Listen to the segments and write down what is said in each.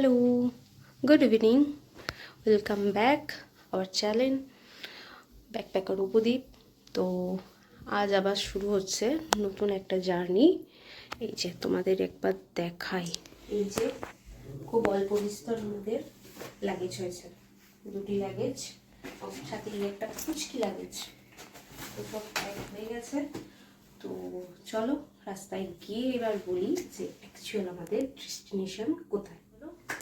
Hello good evening welcome back our channel backpacker Updeep তো আজ আবার শুরু হচ্ছে নতুন একটা জার্নি। এই যে তোমাদের একবার দেখাই। এই যে খুব অল্প বিস্তর আমাদের লাগেজ হয়েছে। দুটি লাগেজ সাথে একটা ফুচকি লাগেজ তো সব হয়ে গেছে। তো চলো রাস্তায় গিয়ে এবার বলি যে অ্যাকচুয়াল আমাদের ডেস্টিনেশন কোথায়।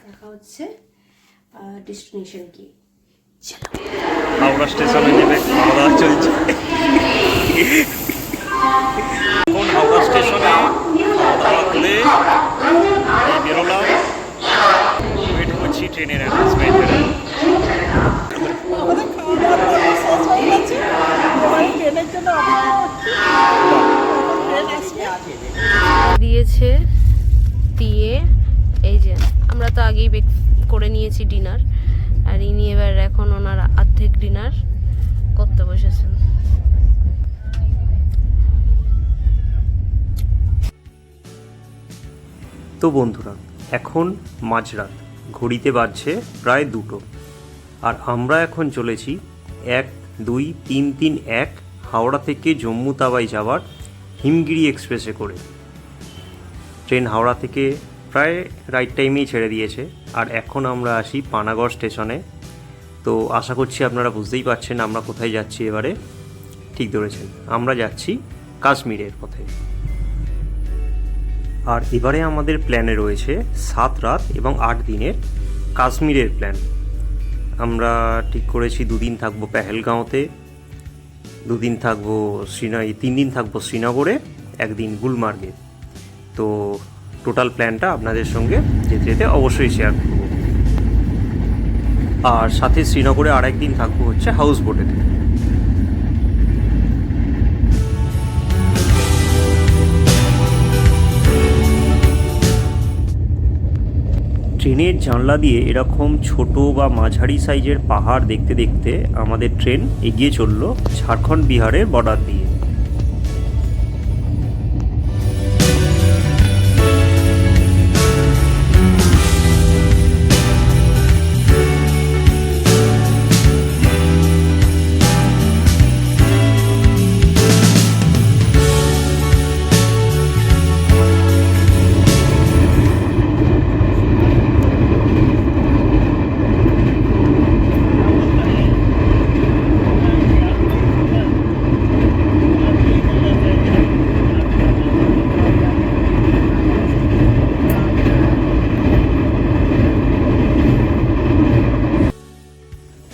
দেখা হচ্ছে ডেস্টিনেশন কি? চলো। হাওড়া স্টেশনে নেমে খাওয়া দাওয়া চলছে। এখন হাওড়া স্টেশনে করে বেরোলাম ওয়েট করছি ট্রেনের অ্যানাউন্সমেন্টের আমাদের খাওয়া দাওয়া তো শেষ হয়ে গেছে এবারে ট্রেনের জন্য অপেক্ষা করছি ট্রেন আসবে দিয়েছে দিয়ে এই যে আমরা তো আগেই বেক করে নিয়েছি ডিনার আর ইনি এবার এখন ওনার আর্ধেক ডিনার করতে বসেছেন। তো বন্ধুরা, এখন মাঝরাত, ঘড়িতে বাজছে প্রায় দুটো, আর আমরা এখন চলেছি এক, দুই, তিন তিন, এক, হাওড়া থেকে জম্মু তাবাই যাওয়ার হিমগিরি এক্সপ্রেসে করে। ট্রেন হাওড়া থেকে প্রায় রাইট টাইমেই ছেড়ে দিয়েছে। আর এখন আমরা আসি পানাগড় স্টেশনে। তো আশা করছি আপনারা বুঝতেই পারছেন আমরা কোথায় যাচ্ছি এবারে। ঠিক ধরেছেন, আমরা যাচ্ছি কাশ্মীরের পথে। আর এবারে আমাদের প্ল্যানে রয়েছে সাত রাত এবং আট দিনের কাশ্মীরের প্ল্যান আমরা ঠিক করেছি দুদিন থাকব পেহেলগাঁওতে, দুদিন থাকব শ্রীনগর তিন দিন থাকব শ্রীনগরে, একদিন গুলমার্গে। তো টোটাল প্ল্যানটা আপনাদের সঙ্গে যেতে যেতে অবশ্যই শেয়ার করব। আর সাথে শ্রীনগরে আর একদিন থাকব হচ্ছে হাউস বোটেতে ট্রেনের জানলা দিয়ে এরকম ছোট বা মাঝারি সাইজের পাহাড় দেখতে দেখতে আমাদের ট্রেন এগিয়ে চলল ঝাড়খণ্ড বিহারের বর্ডার দিয়ে।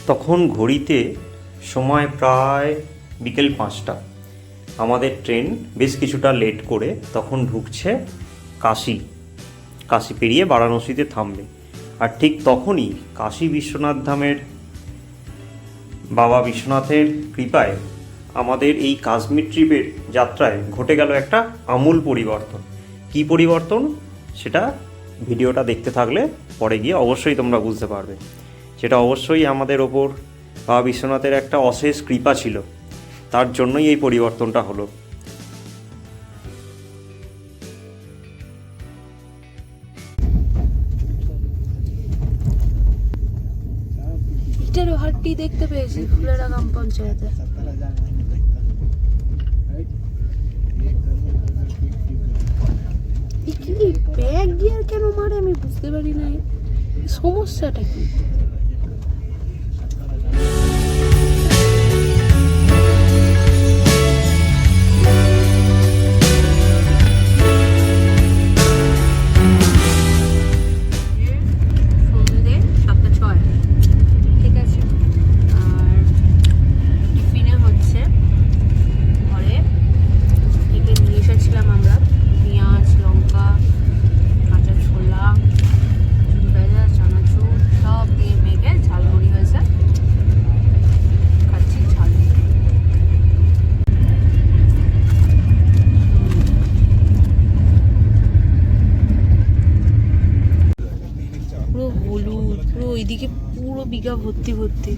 তখন ঘড়িতে সময় প্রায় বিকেল পাঁচটা। আমাদের ট্রেন বেশ কিছুটা লেট করে তখন ঢুকছে কাশি। কাশি পেরিয়ে বারাণসীতে থামবে। আর ঠিক তখনই কাশী বিশ্বনাথ ধামের বাবা বিশ্বনাথের কৃপায় আমাদের এই কাশ্মীর ট্রিপের যাত্রায় ঘটে গেল একটা আমূল পরিবর্তন। কি পরিবর্তন? সেটা ভিডিওটা দেখতে থাকলে পরে গিয়ে অবশ্যই তোমরা বুঝতে পারবে। সেটা অবশ্যই আমাদের ওপর বাবা বিশ্বনাথের একটা অশেষ কৃপা ছিল, তার জন্যই এই পরিবর্তনটা হলো। দেখতে পেয়েছি, ফুলেরা গ্রাম পঞ্চায়েতে। ব্যাগ গিয়ার কেন মারে আমি বুঝতে পারি সমস্যাটা কি? বিঘা ভর্তি ভর্তি।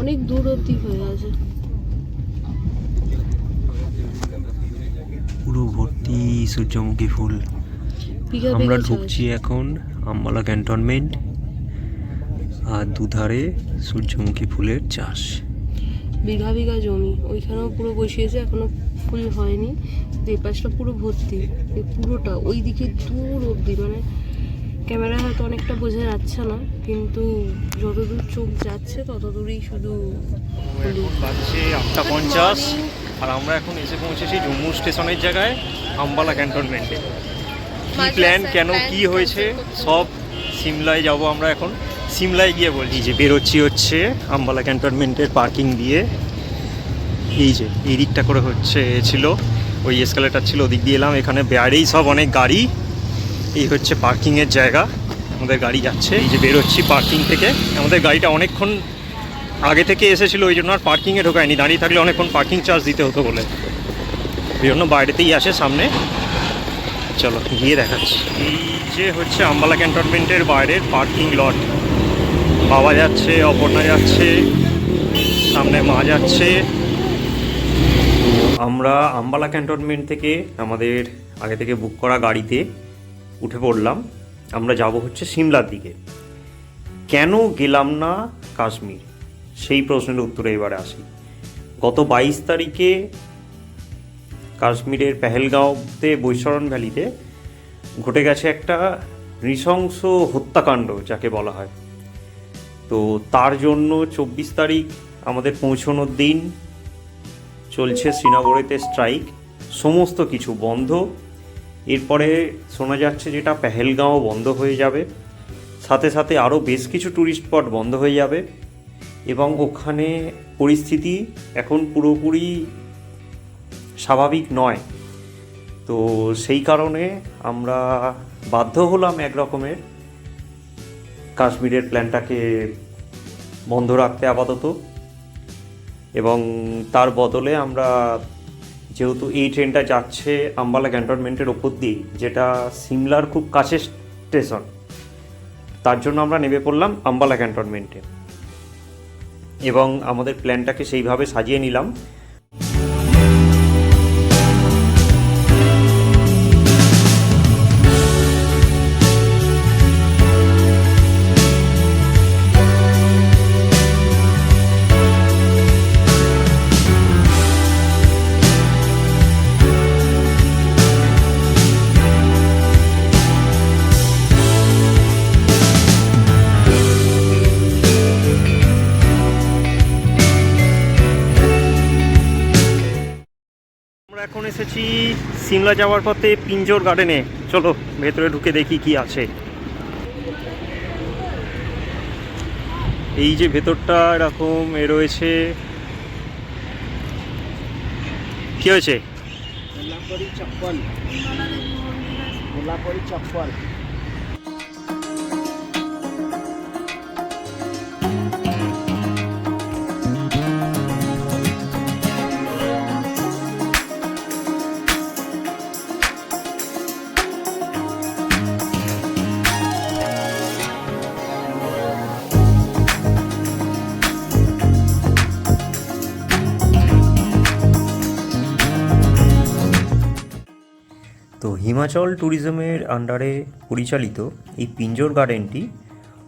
অনেক দূর অবধি হয়ে আছে। পুরো ভর্তি সূর্যমুখী ফুল। আমরা ঢুকছি এখন আম্বালা ক্যান্টনমেন্ট আর দুধারে সূর্যমুখী ফুলের চাষ। বিঘা বিঘা জমি। ওইখানেও পুরো বসিয়েছে এখনও ফুল হয়নি। এই পাশটা পুরো ভর্তি। এই পুরোটা ওই দিকে দূর অবধি মানে ক্যামেরা হয়তো অনেকটা বোঝা যাচ্ছে না কিন্তু যতদূর চোখ যাচ্ছে তত দূরেই শুধু বাজছে আটটা পঞ্চাশ আর আমরা এখন এসে পৌঁছেছি জম্মু স্টেশনের জায়গায় আম্বালা ক্যান্টনমেন্টে। কি প্ল্যান কেন কি হয়েছে সব সিমলায় যাব আমরা এখন। সিমলায় গিয়ে বলছি যে বেরোচ্ছি হচ্ছে আম্বালা ক্যান্টনমেন্টের পার্কিং দিয়ে। এই যে এই দিকটা করে হচ্ছে ছিল ওই এসকালেটার ছিল ওদিক দিয়ে এলাম। এখানে বাইরেই সব অনেক গাড়ি। এই হচ্ছে পার্কিংয়ের জায়গা। আমাদের গাড়ি যাচ্ছে। এই যে বেরোচ্ছি পার্কিং থেকে। আমাদের গাড়িটা অনেকক্ষণ আগে থেকে এসেছিল, ওই জন্য আর পার্কিংয়ে ঢোকায়নি। দাঁড়িয়ে থাকলে অনেকক্ষণ পার্কিং চার্জ দিতে হতো বলে। ওই জন্য বাইরেতেই আসে সামনে। চলো, গিয়ে দেখাচ্ছি। এই যে হচ্ছে আম্বালা ক্যান্টনমেন্টের বাইরের পার্কিং লট। বাবা যাচ্ছে, অপর্ণা যাচ্ছে, সামনে মা যাচ্ছে। আমরা আম্বালা ক্যান্টনমেন্ট থেকে আমাদের আগে থেকে বুক করা গাড়িতে উঠে পড়লাম। আমরা যাব হচ্ছে সিমলার দিকে। কেন গেলাম না কাশ্মীর? সেই প্রশ্নের উত্তরে এবারে আসি। গত বাইশ তারিখে কাশ্মীরের পেহেলগাঁওতে বৈশরণ ভ্যালিতে ঘটে গেছে একটা নৃশংস হত্যাকাণ্ড, যাকে বলা হয়। তো তার জন্য চব্বিশ তারিখ আমাদের পৌঁছানোর দিন, চলছে শ্রীনগরেতে স্ট্রাইক। সমস্ত কিছু বন্ধ। এরপরে শোনা যাচ্ছে যেটা পেহেলগাঁও বন্ধ হয়ে যাবে। সাথে সাথে আরও বেশ কিছু ট্যুরিস্ট স্পট বন্ধ হয়ে যাবে এবং ওখানে পরিস্থিতি এখন পুরোপুরি স্বাভাবিক নয়। তো সেই কারণে আমরা বাধ্য হলাম এক রকমের কাশ্মীরের প্ল্যানটাকে বন্ধ রাখতে আপাতত এবং তার বদলে আমরা যেহেতু এই ট্রেনটা যাচ্ছে আম্বালা ক্যান্টনমেন্টের ওপর দিয়ে, যেটা সিমলার খুব কাছের স্টেশন, তার জন্য আমরা নেমে পড়লাম আম্বালা ক্যান্টনমেন্টে। এবং আমাদের প্ল্যানটাকে সেইভাবে সাজিয়ে নিলাম আছি সিমলা যাওয়ার পথে পিঞ্জোর গার্ডেনে। চলো, ভেতরে ঢুকে দেখি কি আছে। এই যে ভেতরটা এরকম এ রয়েছে। কি হয়েছে? চপ্পল। চপ্পল। হিমাচল ট্যুরিজমের আন্ডারে পরিচালিত এই পিঞ্জোর গার্ডেনটি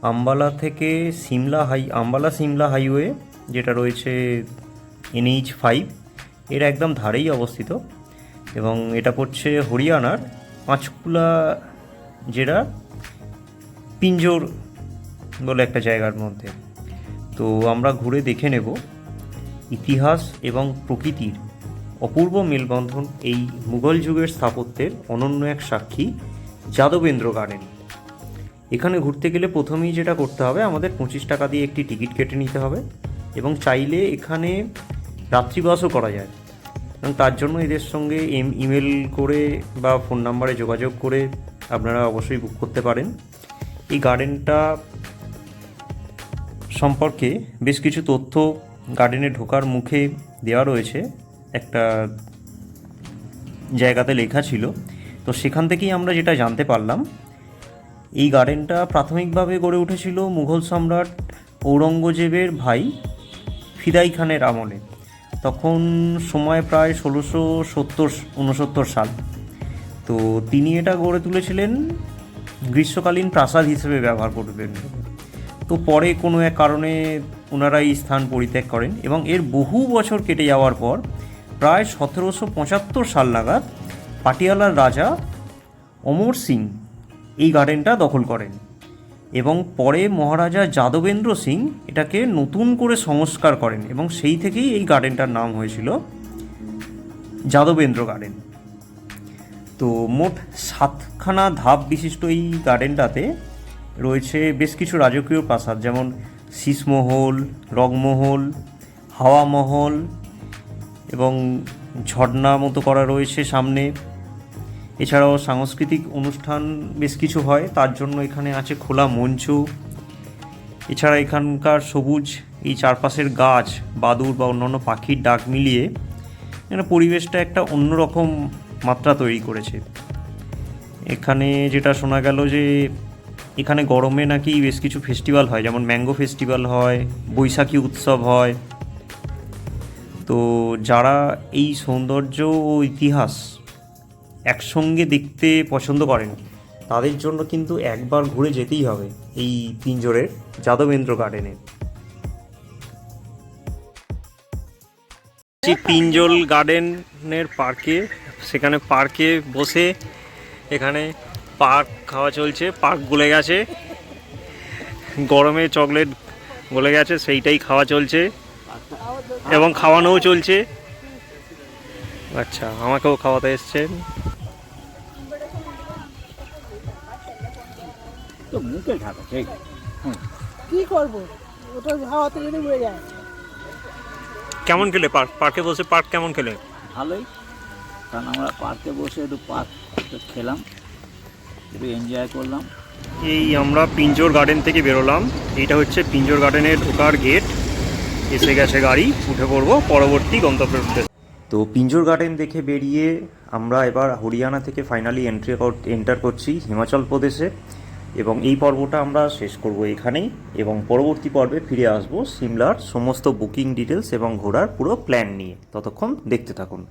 আম্বালা থেকে সিমলা হাই, আম্বালা সিমলা হাইওয়ে, যেটা রয়েছে এনএইচ ফাইভ, এর একদম ধারেই অবস্থিত। এবং এটা পড়ছে হরিয়ানার পাঁচকুলা জেলার পিঞ্জোর বলে একটা জায়গার মধ্যে। তো আমরা ঘুরে দেখে নেব ইতিহাস এবং প্রকৃতির অপূর্ব মেলবন্ধন এই মুঘল যুগের স্থাপত্যের অনন্য এক সাক্ষী, যাদবেন্দ্র গার্ডেন এখানে ঘুরতে গেলে প্রথমেই যেটা করতে হবে, আমাদের পঁচিশ টাকা দিয়ে একটি টিকিট কেটে নিতে হবে এবং চাইলে এখানে রাত্রিবাসও করা যায়। এবং তার জন্য এদের সঙ্গে এম, ইমেল করে বা ফোন নাম্বারে যোগাযোগ করে আপনারা অবশ্যই বুক করতে পারেন। এই গার্ডেনটা সম্পর্কে বেশ কিছু তথ্য গার্ডেনে ঢোকার মুখে দেওয়া রয়েছে। একটা জায়গাতে লেখা ছিল। তো সেখান থেকেই আমরা যেটা জানতে পারলাম, এই গার্ডেনটা প্রাথমিকভাবে গড়ে উঠেছিল মুঘল সম্রাট ঔরঙ্গজেবের ভাই ফিদাই খানের আমলে। তখন সময় প্রায় ষোলোশো সত্তর উনসত্তর সাল। তো তিনি এটা গড়ে তুলেছিলেন গ্রীষ্মকালীন প্রাসাদ হিসেবে ব্যবহার করবেন। তো পরে কোনো এক কারণে ওনারা এই স্থান পরিত্যাগ করেন এবং এর বহু বছর কেটে যাওয়ার পর প্রায় সতেরোশো পঁচাত্তর সাল নাগাদ পাটিয়ালার রাজা অমর সিং এই গার্ডেনটা দখল করেন এবং পরে মহারাজা যাদবেন্দ্র সিং এটাকে নতুন করে সংস্কার করেন এবং সেই থেকেই এই গার্ডেনটার নাম হয়েছিল যাদবেন্দ্র গার্ডেন তো মোট সাতখানা ধাপ বিশিষ্ট এই গার্ডেনটাতে রয়েছে বেশ কিছু রাজকীয় প্রাসাদ, যেমন শীষমহল রংমহল হাওয়া মহল এবং ঝর্ণা মতো করা রয়েছে সামনে। এছাড়াও সাংস্কৃতিক অনুষ্ঠান বেশ কিছু হয়, তার জন্য এখানে আছে খোলা মঞ্চ এছাড়া এখানকার সবুজ, এই চারপাশের গাছ বাদুর বা অন্যান্য পাখির ডাক মিলিয়ে এখানে পরিবেশটা একটা অন্যরকম মাত্রা তৈরি করেছে। এখানে যেটা শোনা গেল যে এখানে গরমে নাকি বেশ কিছু ফেস্টিভ্যাল হয়, যেমন ম্যাঙ্গো ফেস্টিভ্যাল হয়, বৈশাখী উৎসব হয়। তো যারা এই সৌন্দর্য ও ইতিহাস একসঙ্গে দেখতে পছন্দ করেন, তাদের জন্য কিন্তু একবার ঘুরে যেতেই হবে এই পিঞ্জরের যাদবেন্দ্র গার্ডেনে। পিঞ্জল গার্ডেনের পার্কে, সেখানে পার্কে বসে এখানে পার্ক খাওয়া চলছে, পার্ক গলে গেছে। গরমে চকলেট গলে গেছে, সেইটাই খাওয়া চলছে। এবং খাওয়ানোও চলছে। আচ্ছা আমাকেও খাওয়াতে এসছেন তো মুখে ঢাকা ঠিক কি করব? ওটা হাওয়াতে যদি উড়ে যায়। কেমন খেলে পার্ক? পার্কে বসে পার্ক কেমন খেলে? ভালোই। কারণ আমরা পার্কে বসে একটু পার্ক খেলাম একটু এনজয় করলাম। এই আমরা পিঞ্জোর গার্ডেন থেকে বেরোলাম। এইটা হচ্ছে পিঞ্জোর গার্ডেনের ঢোকার গেট এসে গেছে গাড়ি, উঠে পড়ব, পরবর্তী গন্তব্যের উদ্দেশ্যে। তো পিঞ্জোর গার্ডেন দেখে বেরিয়ে আমরা এবার হরিয়ানা থেকে ফাইনালি এন্ট্রি এন্টার করছি হিমাচল প্রদেশে। এবং এই পর্বটা আমরা শেষ করব এখানেই। এবং পরবর্তী পর্বে ফিরে আসব সিমলার সমস্ত বুকিং ডিটেলস এবং ঘোরার পুরো প্ল্যান নিয়ে। ততক্ষণ দেখতে থাকুন।